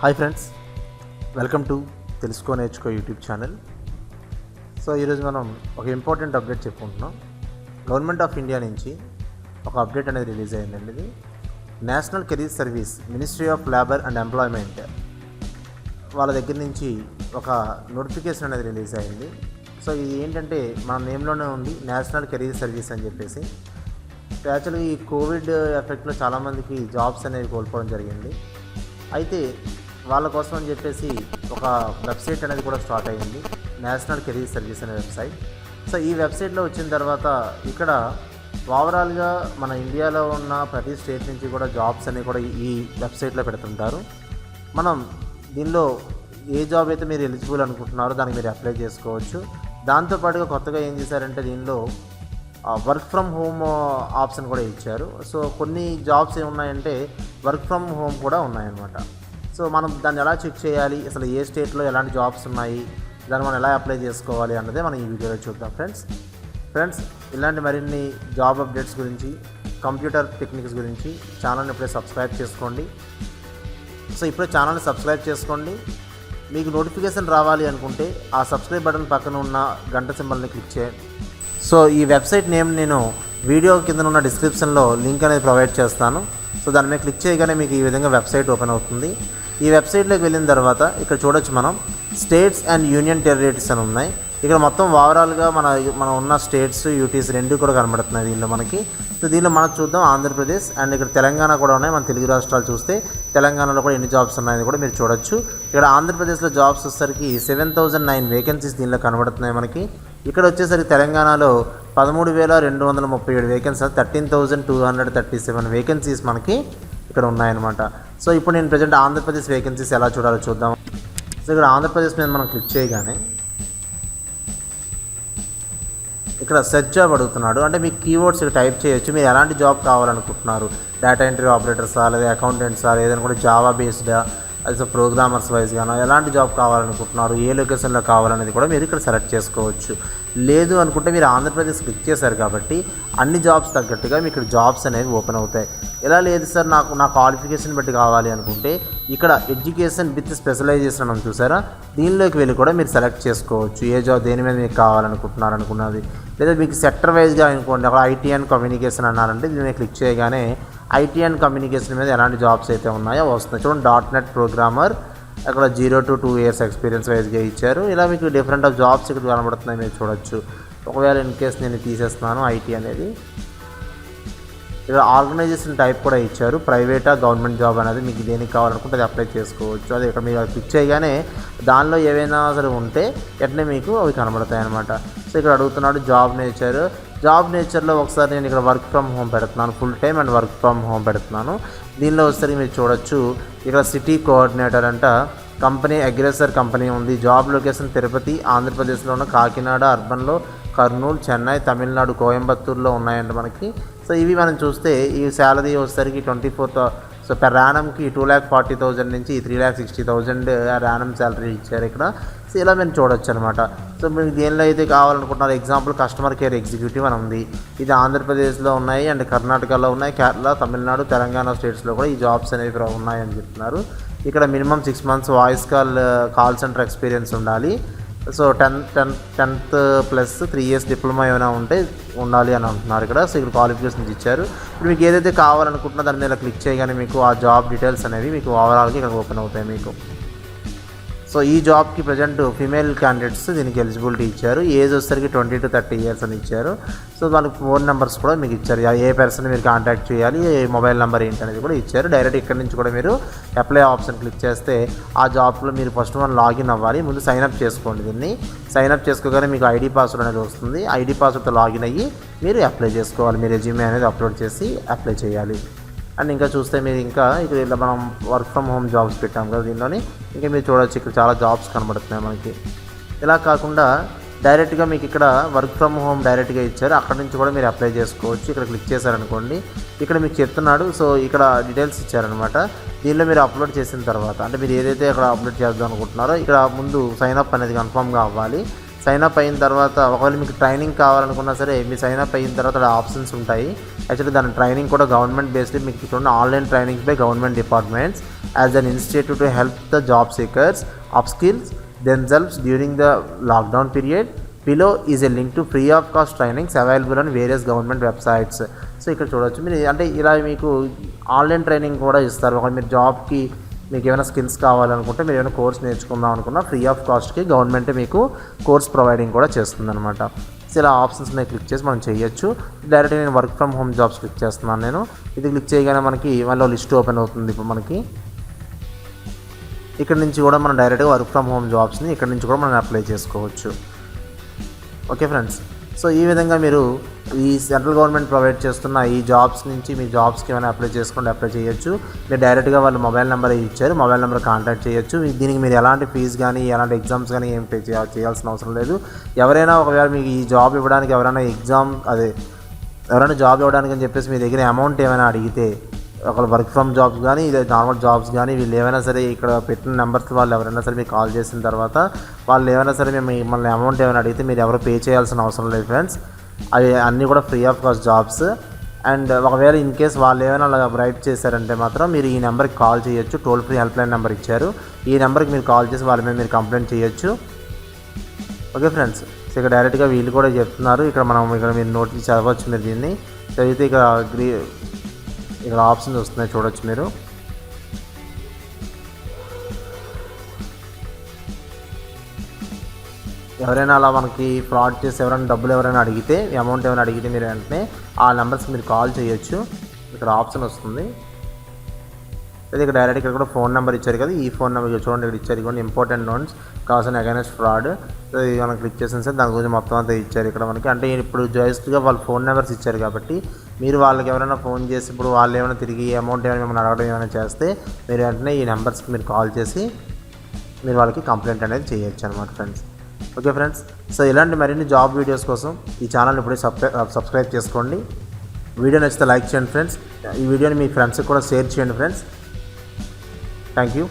Hi friends welcome to తెలుసుకో నేర్చుకో YouTube channel so ఈరోజు మనం ఒక ఇంపార్టెంట్ అప్డేట్ చెప్పుకుంటున్నాం. గవర్నమెంట్ ఆఫ్ ఇండియా నుంచి ఒక అప్డేట్ అనేది రిలీజ్ అయిందండి. ఇది national career service ministry of labour and employment వాళ్ళ దగ్గర నుంచి ఒక నోటిఫికేషన్ అనేది రిలీజ్ అయింది. సో ఇది ఏంటంటే మన నేమ్లోనే ఉంది నేషనల్ కెరీర్ సర్వీస్ అని చెప్పేసి. యాక్చువల్గా ఈ కోవిడ్ ఎఫెక్ట్లో చాలామందికి జాబ్స్ అనేవి కోల్పోవడం జరిగింది. అయితే వాళ్ళ కోసం అని చెప్పేసి ఒక వెబ్సైట్ అనేది కూడా స్టార్ట్ అయ్యింది నేషనల్ కెరీర్ సర్వీస్ అనే వెబ్సైట్. సో ఈ వెబ్సైట్లో వచ్చిన తర్వాత ఇక్కడ ఓవరాల్గా మన ఇండియాలో ఉన్న ప్రతి స్టేట్ నుంచి కూడా జాబ్స్ అనేవి కూడా ఈ వెబ్సైట్లో పెడుతుంటారు. మనం దీనిలో ఏ జాబ్ అయితే మీరు ఎలిజిబుల్ అనుకుంటున్నారో దానికి మీరు అప్లై చేసుకోవచ్చు. దాంతోపాటుగా కొత్తగా ఏం చేశారంటే దీనిలో వర్క్ ఫ్రమ్ హోమ్ ఆప్షన్ కూడా ఇచ్చారు. సో కొన్ని జాబ్స్ ఏమున్నాయంటే వర్క్ ఫ్రమ్ హోమ్ కూడా ఉన్నాయన్నమాట. సో మనం దాన్ని ఎలా చెక్ చేయాలి? అసలు ఏ స్టేట్లో ఎలాంటి జాబ్స్ ఉన్నాయి? దాన్ని మనం ఎలా అప్లై చేసుకోవాలి అన్నదే మనం ఈ వీడియోలో చూద్దాం ఫ్రెండ్స్ ఫ్రెండ్స్ ఇలాంటి మరిన్ని జాబ్ అప్డేట్స్ గురించి కంప్యూటర్ టెక్నిక్స్ గురించి ఛానల్ని ఇప్పుడే సబ్స్క్రైబ్ చేసుకోండి. సో ఇప్పుడే ఛానల్ని సబ్స్క్రైబ్ చేసుకోండి. మీకు నోటిఫికేషన్ రావాలి అనుకుంటే ఆ సబ్స్క్రైబ్ బటన్ పక్కన ఉన్న గంట సింబల్ని క్లిక్ చేయండి. సో ఈ వెబ్సైట్ నేమ్ నేను వీడియో కింద ఉన్న డిస్క్రిప్షన్లో లింక్ అనేది ప్రొవైడ్ చేస్తాను. సో దాని మీద క్లిక్ చేయగానే మీకు ఈ విధంగా వెబ్సైట్ ఓపెన్ అవుతుంది. ఈ వెబ్సైట్లోకి వెళ్ళిన తర్వాత ఇక్కడ చూడొచ్చు మనం స్టేట్స్ అండ్ యూనియన్ టెరిటరీస్ అని ఉన్నాయి. ఇక్కడ మొత్తం ఓవరాల్గా మన మనం ఉన్న స్టేట్స్ యూటీస్ రెండు కూడా కనబడుతున్నాయి దీనిలో మనకి. సో దీనిలో మనం చూద్దాం ఆంధ్రప్రదేశ్ అండ్ ఇక్కడ తెలంగాణ కూడా ఉన్నాయి. మన తెలుగు రాష్ట్రాలు చూస్తే తెలంగాణలో కూడా ఎన్ని జాబ్స్ ఉన్నాయని కూడా మీరు చూడొచ్చు. ఇక్కడ ఆంధ్రప్రదేశ్లో జాబ్స్ వచ్చేసరికి సెవెన్ థౌజండ్ నైన్ వేకెన్సీస్ దీనిలో కనబడుతున్నాయి మనకి. ఇక్కడ వచ్చేసరికి తెలంగాణలో పదమూడు వేల రెండు వందల ముప్పై ఏడు vacancy thirteen thousand two hundred thirty seven vacancies మనకి ఇక్కడ ఉన్నాయన్నమాట. సో ఇప్పుడు నేను ప్రజెంట్ ఆంధ్రప్రదేశ్ వేకెన్సీస్ ఎలా చూడాలో చూద్దాం. సో ఇక్కడ ఆంధ్రప్రదేశ్ మీద మనం క్లిక్ చేయగానే ఇక్కడ సెర్చ్ జాబ్ అడుగుతున్నాడు. అంటే మీకు కీవర్డ్స్ ఇక్కడ టైప్ చేయొచ్చు. మీరు ఎలాంటి జాబ్ కావాలనుకుంటున్నారు? డేటా ఎంట్రీ ఆపరేటర్సా లేదా అకౌంటెంట్సా లేదని కూడా జావా బేస్డా అది ప్రోగ్రామర్స్ వైజ్గానో ఎలాంటి జాబ్ కావాలనుకుంటున్నారు? ఏ లొకేషన్లో కావాలనేది కూడా మీరు ఇక్కడ సెలెక్ట్ చేసుకోవచ్చు. లేదు అనుకుంటే మీరు ఆంధ్రప్రదేశ్ క్లిక్ చేశారు కాబట్టి అన్ని జాబ్స్ తగ్గట్టుగా మీకు ఇక్కడ జాబ్స్ అనేవి ఓపెన్ అవుతాయి. ఎలా లేదు సార్ నాకు నా క్వాలిఫికేషన్ బట్టి కావాలి అనుకుంటే ఇక్కడ ఎడ్యుకేషన్ విత్ స్పెషలైజేషన్ అని చూసారా? దీనిలోకి వెళ్ళి కూడా మీరు సెలెక్ట్ చేసుకోవచ్చు. ఏ జాబ్ దేని మీద మీకు కావాలనుకుంటున్నారు అనుకున్నది. లేదా మీకు సెక్టర్ వైజ్గా అనుకోండి అక్కడ ఐటీ అండ్ కమ్యూనికేషన్ అన్నారంటే దీని మీద క్లిక్ చేయగానే ఐటీ అండ్ కమ్యూనికేషన్ మీద ఎలాంటి జాబ్స్ అయితే ఉన్నాయో వస్తున్నాయి. చూడండి డాట్ నెట్ ప్రోగ్రామర్ అక్కడ zero to two years experience వైజ్గా ఇచ్చారు. ఇలా మీకు డిఫరెంట్ ఆఫ్ జాబ్స్ ఇక్కడ కనబడుతున్నాయి మీరు చూడొచ్చు. ఒకవేళ ఇన్ కేస్ నేను తీసేస్తున్నాను ఐటీ అనేది. ఇక్కడ ఆర్గనైజేషన్ టైప్ కూడా ఇచ్చారు. ప్రైవేటా గవర్నమెంట్ జాబ్ అనేది మీకు దేనికి కావాలనుకుంటే అది అప్లై చేసుకోవచ్చు. అది ఇక్కడ మీరు క్లిక్ చేయగానే దానిలో ఏవైనా సరే ఉంటే వెంటనే మీకు అవి కనబడతాయి అనమాట సో ఇక్కడ అడుగుతున్నాడు జాబ్ నేచర్. జాబ్ నేచర్లో ఒకసారి నేను ఇక్కడ వర్క్ ఫ్రమ్ హోమ్ పెడుతున్నాను. Full time and work from home పెడుతున్నాను. దీనిలో ఒకసారి మీరు చూడొచ్చు. ఇక్కడ సిటీ కోఆర్డినేటర్ అంట కంపెనీ అగ్రెసర్ కంపెనీ ఉంది. జాబ్ లొకేషన్ తిరుపతి ఆంధ్రప్రదేశ్లో ఉన్న కాకినాడ అర్బన్లో కర్నూలు చెన్నై తమిళనాడు కోయంబత్తూరులో ఉన్నాయండి మనకి. సో ఇవి మనం చూస్తే ఈ శాలరీ వచ్చేసరికి ట్వంటీ ఫోర్ సో పెర్ ర్యానమ్కి టూ ల్యాక్ ఫార్టీ థౌజండ్ నుంచి three lakh sixty thousand annum salary ఇచ్చారు ఇక్కడ. సో ఇలా మేము చూడొచ్చు అనమాట సో మీకు దేనిలో అయితే కావాలనుకుంటున్నారు ఎగ్జాంపుల్ కస్టమర్ కేర్ ఎగ్జిక్యూటివ్ అని ఉంది. ఇది ఆంధ్రప్రదేశ్లో ఉన్నాయి అండ్ కర్ణాటకలో ఉన్నాయి కేరళ తమిళనాడు తెలంగాణ స్టేట్స్లో కూడా ఈ జాబ్స్ అనేవి ఉన్నాయని చెప్తున్నారు. ఇక్కడ minimum six months voice call call centre experience ఉండాలి. So ten ten tenth plus three years diploma ఏమైనా ఉంటే ఉండాలి అని అంటున్నారు ఇక్కడ. సో ఇక్కడ క్వాలిఫికేషన్స్ ఇచ్చారు. ఇప్పుడు మీకు ఏదైతే కావాలనుకుంటున్నా దాని మీద క్లిక్ చేయగానే మీకు ఆ జాబ్ డీటెయిల్స్ అనేవి మీకు ఓవరాల్గా ఇక్కడ ఓపెన్ అవుతాయి మీకు. సో ఈ జాబ్కి ప్రజెంట్ ఫీమేల్ క్యాండిడేట్స్ దీనికి ఎలిజిబిలిటీ ఇచ్చారు. ఏజ్ వచ్చేసరికి ట్వంటీ టు థర్టీ ఇయర్స్ అని ఇచ్చారు. సో వాళ్ళకి ఫోన్ నెంబర్స్ కూడా మీకు ఇచ్చారు. ఏ పర్సన్ మీరు కాంటాక్ట్ చేయాలి ఏ మొబైల్ నెంబర్ ఏంటి అనేది కూడా ఇచ్చారు. డైరెక్ట్ ఇక్కడ నుంచి కూడా మీరు అప్లై ఆప్షన్ క్లిక్ చేస్తే ఆ జాబ్లో మీరు ఫస్ట్ వన్ లాగిన్ అవ్వాలి. ముందు సైన్అప్ చేసుకోండి దీన్ని. సైన్ అప్ చేసుకోగానే మీకు ఐడి పాస్వర్డ్ అనేది వస్తుంది. ఐడి పాస్వర్డ్తో లాగిన్ అయ్యి మీరు అప్లై చేసుకోవాలి. మీ రెజ్యూమే అనేది అప్లోడ్ చేసి అప్లై చేయాలి. అండ్ ఇంకా చూస్తే మీరు ఇంకా ఇక్కడ ఇలా మనం వర్క్ ఫ్రమ్ హోమ్ జాబ్స్ పెట్టాం కదా దీనిలోని ఇంకా మీరు చూడొచ్చు ఇక్కడ చాలా జాబ్స్ కనబడుతున్నాయి మనకి. ఇలా కాకుండా డైరెక్ట్గా మీకు ఇక్కడ వర్క్ ఫ్రమ్ హోమ్ డైరెక్ట్గా ఇచ్చారు. అక్కడ నుంచి కూడా మీరు అప్లై చేసుకోవచ్చు. ఇక్కడ క్లిక్ చేశారనుకోండి. ఇక్కడ మీకు చెప్తున్నాడు. సో ఇక్కడ డీటెయిల్స్ ఇచ్చారనమాట. దీనిలో మీరు అప్లోడ్ చేసిన తర్వాత అంటే మీరు ఏదైతే అక్కడ అప్లోడ్ చేద్దాం అనుకుంటున్నారో ఇక్కడ ముందు సైన్ అప్ అనేది కన్ఫామ్గా అవ్వాలి. సైన్అప్ అయిన తర్వాత ఒకవేళ మీకు ట్రైనింగ్ కావాలనుకున్నా సరే మీ సైన్అప్ అయిన తర్వాత ఆప్షన్స్ ఉంటాయి. యాక్చువల్లీ దాని ట్రైనింగ్ కూడా గవర్నమెంట్ బేస్డ్ మీకు చూడండి online trainings by government departments as an institute to help the job seekers up skills themselves during the lockdown period below is a link to free of cost trainings available on various government websites so ఇక్కడ చూడవచ్చు మీరు అంటే ఇలా మీకు online training కూడా ఇస్తారు. ఒక మీరు జాబ్కి మీకు ఏమైనా స్కిల్స్ కావాలనుకుంటే మీరు ఏమైనా కోర్స్ నేర్చుకుందాం అనుకున్నా ఫ్రీ ఆఫ్ కాస్ట్కి గవర్నమెంట్ మీకు కోర్స్ ప్రొవైడింగ్ కూడా చేస్తుంది అనమాట సో ఇలా ఆప్షన్స్ మీద క్లిక్ చేసి మనం చేయొచ్చు. డైరెక్ట్గా నేను work from home jobs click చేస్తున్నాను నేను. ఇది క్లిక్ చేయగానే మనకి మళ్ళీ లిస్ట్ ఓపెన్ అవుతుంది ఇప్పుడు మనకి. ఇక్కడ నుంచి కూడా మనం డైరెక్ట్గా వర్క్ ఫ్రమ్ హోమ్ జాబ్స్ని ఇక్కడ నుంచి కూడా మనం అప్లై చేసుకోవచ్చు. ఓకే ఫ్రెండ్స్ సో ఈ విధంగా మీరు ఈ సెంట్రల్ గవర్నమెంట్ ప్రొవైడ్ చేస్తున్న ఈ జాబ్స్ నుంచి మీ జాబ్స్కి ఏమైనా అప్లై చేసుకుంటే అప్లై చేయొచ్చు. మీరు డైరెక్ట్గా వాళ్ళు మొబైల్ నెంబర్ ఇచ్చారు మొబైల్ నెంబర్ కాంటాక్ట్ చేయొచ్చు. దీనికి మీరు ఎలాంటి ఫీజు కానీ ఎలాంటి ఎగ్జామ్స్ కానీ ఏం పే చేయాల్సిన అవసరం లేదు. ఎవరైనా ఒకవేళ మీకు ఈ జాబ్ ఇవ్వడానికి ఎవరైనా ఎగ్జామ్ అదే ఎవరైనా జాబ్ ఇవ్వడానికి అని చెప్పేసి మీ దగ్గర అమౌంట్ ఏమైనా అడిగితే ఒక వర్క్ ఫ్రమ్ జాబ్స్ కానీ ఇదే నార్మల్ జాబ్స్ కానీ వీళ్ళు ఏమైనా సరే ఇక్కడ పెట్టిన నెంబర్స్ వాళ్ళు ఎవరైనా సరే మీకు కాల్ చేసిన తర్వాత వాళ్ళు ఏమైనా సరే మేము మిమ్మల్ని అమౌంట్ ఏమైనా అడిగితే మీరు ఎవరు పే చేయాల్సిన అవసరం లేదు ఫ్రెండ్స్ అవి అన్నీ కూడా free of cost jobs. And ఒకవేళ ఇన్ కేస్ వాళ్ళు ఏమైనా అలా బ్రైట్ చేశారంటే మాత్రం మీరు ఈ నెంబర్కి కాల్ చేయొచ్చు. Toll free helpline number ఇచ్చారు. ఈ నెంబర్కి మీరు కాల్ చేసి వాళ్ళ మీద మీరు కంప్లైంట్ చేయొచ్చు. ఓకే ఫ్రెండ్స్ సో ఇక్కడ డైరెక్ట్గా వీళ్ళు కూడా చెప్తున్నారు. ఇక్కడ మనం ఇక్కడ మీరు నోటీస్ చదవచ్చు మీరు దీన్ని. చదివితే ఇక్కడ గ్రీ ఇక్కడ ఆప్షన్స్ వస్తున్నాయి చూడొచ్చు మీరు. ఎవరైనా అలా మనకి ఫ్రాడ్ చేసి ఎవరైనా డబ్బులు ఎవరైనా అడిగితే అమౌంట్ ఏమైనా అడిగితే మీరు వెంటనే ఆ నెంబర్స్కి మీరు కాల్ చేయొచ్చు. ఇక్కడ ఆప్షన్ వస్తుంది. అయితే ఇక్కడ డైరెక్ట్ ఇక్కడ కూడా ఫోన్ నెంబర్ ఇచ్చారు కదా ఈ ఫోన్ నెంబర్ చూడండి ఇక్కడ ఇచ్చారు ఇక్కడ ఇంపార్టెంట్ లోన్స్ కావాల్సిన అగైనెస్ట్ ఫ్రాడ్ సో ఇది మనం క్లిక్ చేసిన సరే దాని గురించి మొత్తం అంతా ఇచ్చారు ఇక్కడ మనకి. అంటే ఇప్పుడు జస్ట్గా వాళ్ళు ఫోన్ నెంబర్స్ ఇచ్చారు కాబట్టి మీరు వాళ్ళకి ఎవరైనా ఫోన్ చేసి ఇప్పుడు వాళ్ళు ఏమైనా తిరిగి అమౌంట్ ఏమైనా మిమ్మల్ని అడగడం ఏమైనా చేస్తే మీరు వెంటనే ఈ నెంబర్స్కి మీరు కాల్ చేసి మీరు వాళ్ళకి కంప్లైంట్ అనేది చేయొచ్చు అనమాట ఫ్రెండ్స్ ఓకే ఫ్రెండ్స్ సో ఇలాంటి మరిన్ని జాబ్ వీడియోస్ కోసం ఈ ఛానల్ ఇప్పుడే సబ్స్క్రై సబ్స్క్రైబ్ చేసుకోండి. వీడియో నచ్చితే లైక్ చేయండి ఫ్రెండ్స్ ఈ వీడియోని మీ ఫ్రెండ్స్కి కూడా షేర్ చేయండి ఫ్రెండ్స్ Thank you.